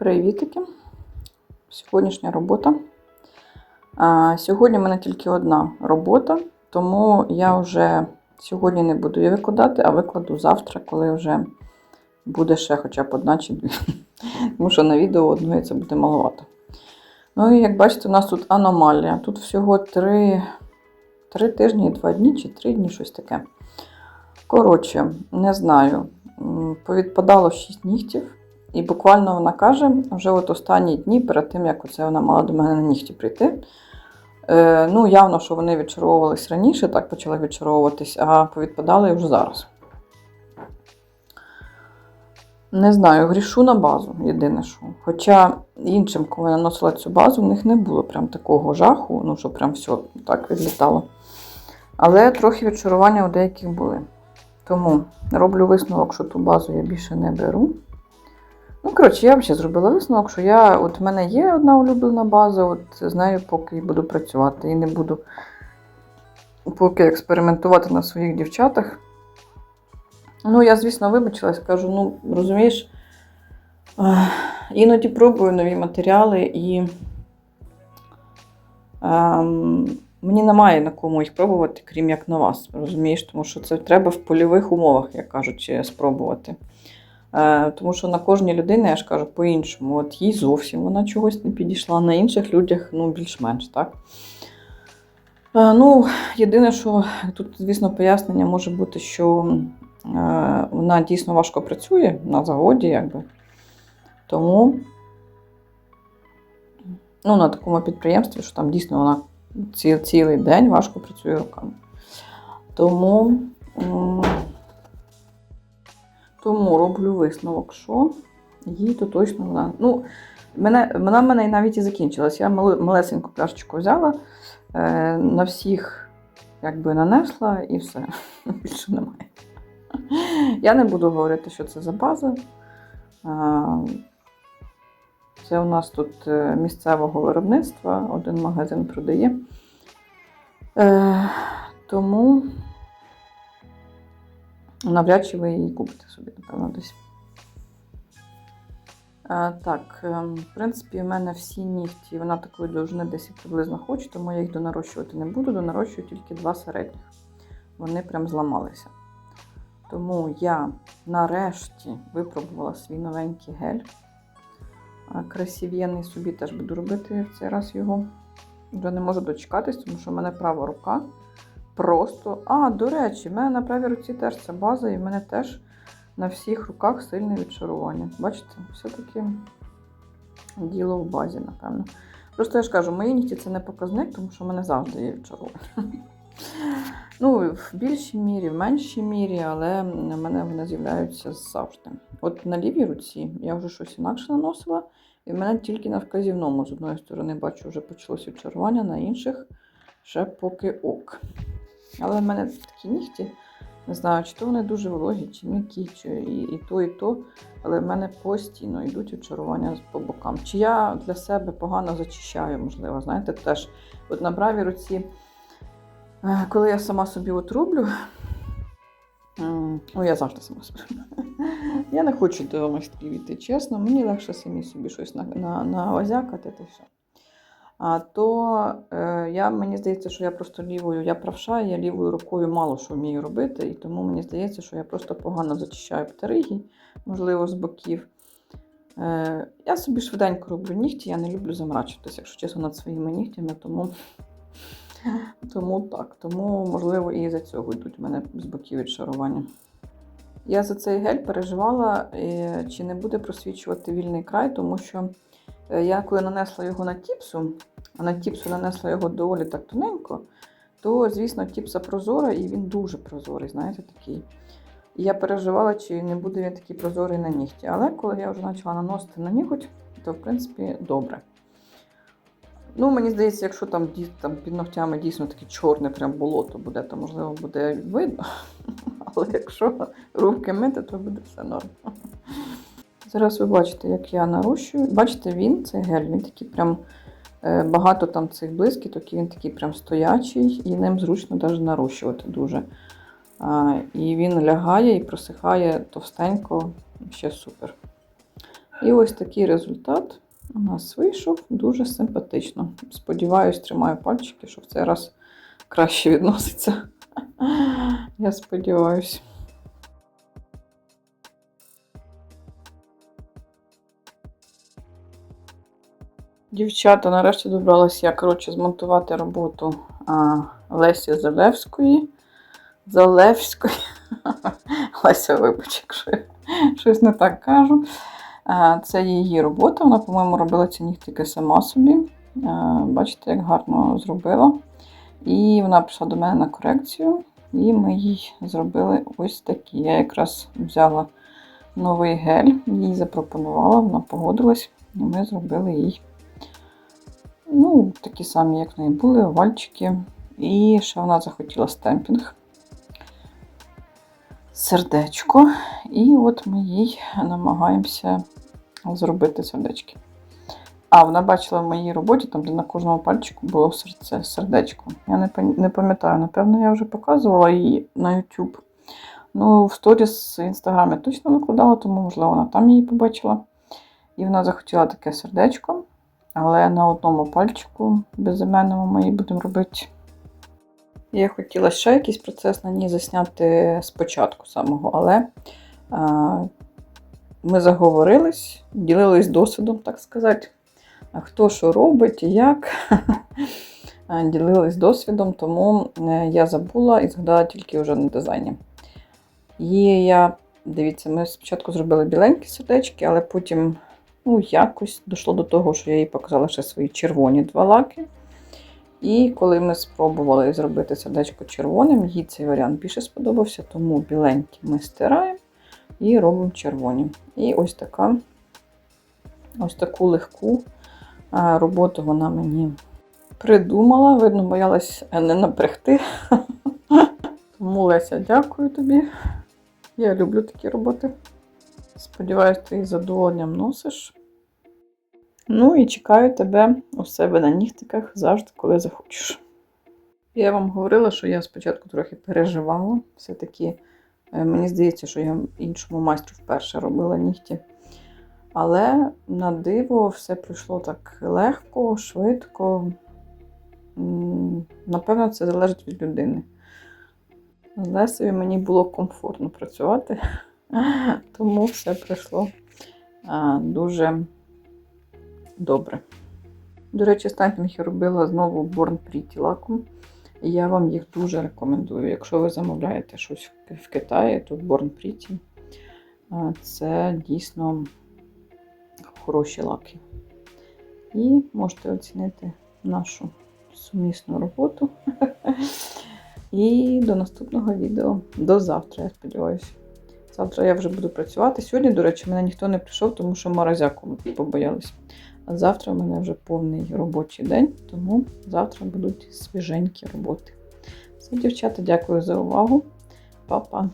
Привітики! Сьогоднішня робота. А, Сьогодні в мене тільки одна робота, тому я вже сьогодні не буду її викладати, а викладу завтра, коли вже буде ще хоча б одна чи дві. Тому що на відео одної це буде маловато. Ну і як бачите, у нас тут аномалія. Тут всього три, три тижні, і два дні чи три дні, щось таке. Коротше, не знаю. Повідпадало 6 нігтів. І буквально вона каже, вже от останні дні, перед тим, як оце вона мала до мене на нігті прийти. Е, ну, явно, що вони відчаровувались раніше, так почали відчаровуватись, а повідпадали вже зараз. Не знаю, грішу на базу, єдине що. Хоча іншим, коли я наносила цю базу, в них не було прям такого жаху, ну, що прям все так відлітало. Але трохи відчарування у деяких були. Тому роблю висновок, що ту базу я більше не беру. Ну, коротше, я взагалі зробила висновок, що я, от в мене є одна улюблена база, от з нею поки буду працювати. І не буду поки експериментувати на своїх дівчатах. Ну, я, звісно, вибачилась, кажу, ну, розумієш, іноді пробую нові матеріали і ем, мені немає на кому їх пробувати, крім як на вас. Розумієш, тому що це треба в польових умовах, як кажуть, спробувати. Е, Тому що на кожній людині, я ж кажу, по-іншому. От їй зовсім вона чогось не підійшла, на інших людях ну, більш-менш, так? Е, Ну, єдине, що тут, звісно, пояснення може бути, що е, вона дійсно важко працює на заводі, якби. Тому ну, на такому підприємстві, що там дійсно вона ці, цілий день важко працює руками. Тому. Тому роблю висновок, що їй то точно вона. Ну, мене, вона в мене навіть і закінчилась. Я малесеньку пляшечку взяла, е, на всіх якби нанесла і все. Більше немає. Я не буду говорити, що це за база. Це у нас тут е, місцевого виробництва, один магазин продає. Е, Тому навряд чи ви її купите собі, напевно, десь. Так, ем, в принципі, в мене всі нігті, вона такої довжини десь приблизно хочу, тому я їх донарощувати не буду, донарощую тільки два середніх. Вони прям зламалися. Тому я нарешті випробувала свій новенький гель. Красив'єнний собі теж буду робити в цей раз його. Вже не можу дочекатись, тому що в мене права рука просто. А, до речі, в мене на правій руці теж ця база, і в мене теж на всіх руках сильне відчарування. Бачите, все-таки діло в базі, напевно. Просто я ж кажу, мої нігті це не показник, тому що в мене завжди є відчарування. Ну, в більшій мірі, в меншій мірі, але в мене вони з'являються завжди. От на лівій руці я вже щось інакше наносила, і в мене тільки на вказівному з одної сторони бачу, вже почалося відчарування, на інших ще поки ок. Але в мене такі нігті, не знаю, чи то вони дуже вологі, чи м'які, чи і, і то, і то. Але в мене постійно йдуть відчарування по бокам. Чи я для себе погано зачищаю, можливо, знаєте, теж от на правій руці, е, коли я сама собі от роблю, ну я завжди сама собі. Я не хочу до майстрів іти, чесно, мені легше самі собі щось на, на, навозякати та все. То е, я, мені здається, що я просто лівою, я правша, я лівою рукою мало що вмію робити, і тому мені здається, що я просто погано зачищаю птериги, можливо, з боків. Е, я собі швиденько роблю нігті, я не люблю замрачуватися, якщо чесно, над своїми нігтями, тому, тому так. Тому, можливо, і за цього йдуть в мене з боків відшарування. Я за цей гель переживала, е, чи не буде просвічувати вільний край, тому що. Я коли нанесла його на тіпсу, а на тіпсу нанесла його доволі так тоненько, то, звісно, тіпса прозора і він дуже прозорий, знаєте, такий. І я переживала, чи не буде він такий прозорий на нігті. Але коли я вже почала наносити на ніготь, то в принципі добре. Ну, мені здається, якщо там, там під ногтями дійсно таке чорне прям болото буде, то можливо буде видно. Але якщо руки мити, то буде все норм. Зараз ви бачите, як я нарощую. Бачите, він, цей гель, він такий прям багато там цих блискіток, і він такий прям стоячий, і ним зручно навіть нарощувати дуже. І він лягає і просихає товстенько, ще супер. І ось такий результат у нас вийшов дуже симпатично. Сподіваюсь, тримаю пальчики, що в цей раз краще відноситься. Я сподіваюся. Дівчата, нарешті добралася я, коротше, змонтувати роботу а, Лесі Залевської. Залевської. Леся, вибач, якщо я щось не так кажу. А, Це її робота. Вона, по-моєму, робила ці нігтики сама собі. А, Бачите, як гарно зробила. І вона прийшла до мене на корекцію, і ми їй зробили ось такі. Я якраз взяла новий гель, їй запропонувала, вона погодилась, і ми зробили їй. Ну, такі самі, як в неї були, овальчики. І ще вона захотіла стемпінг. Сердечко. І от ми їй намагаємося зробити сердечки. А, вона бачила в моїй роботі, там, де на кожному пальчику було серце, сердечко. Я не, пам'ятаю, напевно, я вже показувала її на YouTube. Ну, в сторіс в інстаграмі точно викладала, тому, можливо, вона там її побачила. І вона захотіла таке сердечко. Але на одному пальчику безіменному ми її будемо робити. Я хотіла ще якийсь процес на ній засняти спочатку самого, але а, ми заговорились, ділились досвідом, так сказати. Хто що робить і як. Ділились досвідом, тому е, я забула і згадала тільки вже на дизайні. Є я, дивіться, ми спочатку зробили біленькі сердечки, але потім ну, якось дійшло до того, що я їй показала ще свої червоні два лаки. І коли ми спробували зробити сердечко червоним, їй цей варіант більше сподобався, тому біленькі ми стираємо і робимо червоні. І ось така ось таку легку роботу вона мені придумала. Видно, боялась не напрягти. Тому Леся, дякую тобі. Я люблю такі роботи. Сподіваюсь, ти їх задоволенням носиш. Ну і чекаю тебе у себе на нігтиках завжди, коли захочеш. Я вам говорила, що я спочатку трохи переживала. Все-таки е, мені здається, що я іншому майстру вперше робила нігті. Але на диво все пройшло так легко, швидко. Напевно, це залежить від людини. З Лесею мені було комфортно працювати, тому все пройшло дуже добре. До речі, стампінг я робила знову Born Pretty лаком. І я вам їх дуже рекомендую. Якщо ви замовляєте щось в Китаї, то Born Pretty це дійсно хороші лаки. І можете оцінити нашу сумісну роботу. І до наступного відео. До завтра, я сподіваюся. Завтра я вже буду працювати. Сьогодні, до речі, мене ніхто не прийшов, тому що морозяку побоялись. А завтра в мене вже повний робочий день, тому завтра будуть свіженькі роботи. Все, дівчата, дякую за увагу. Па-па!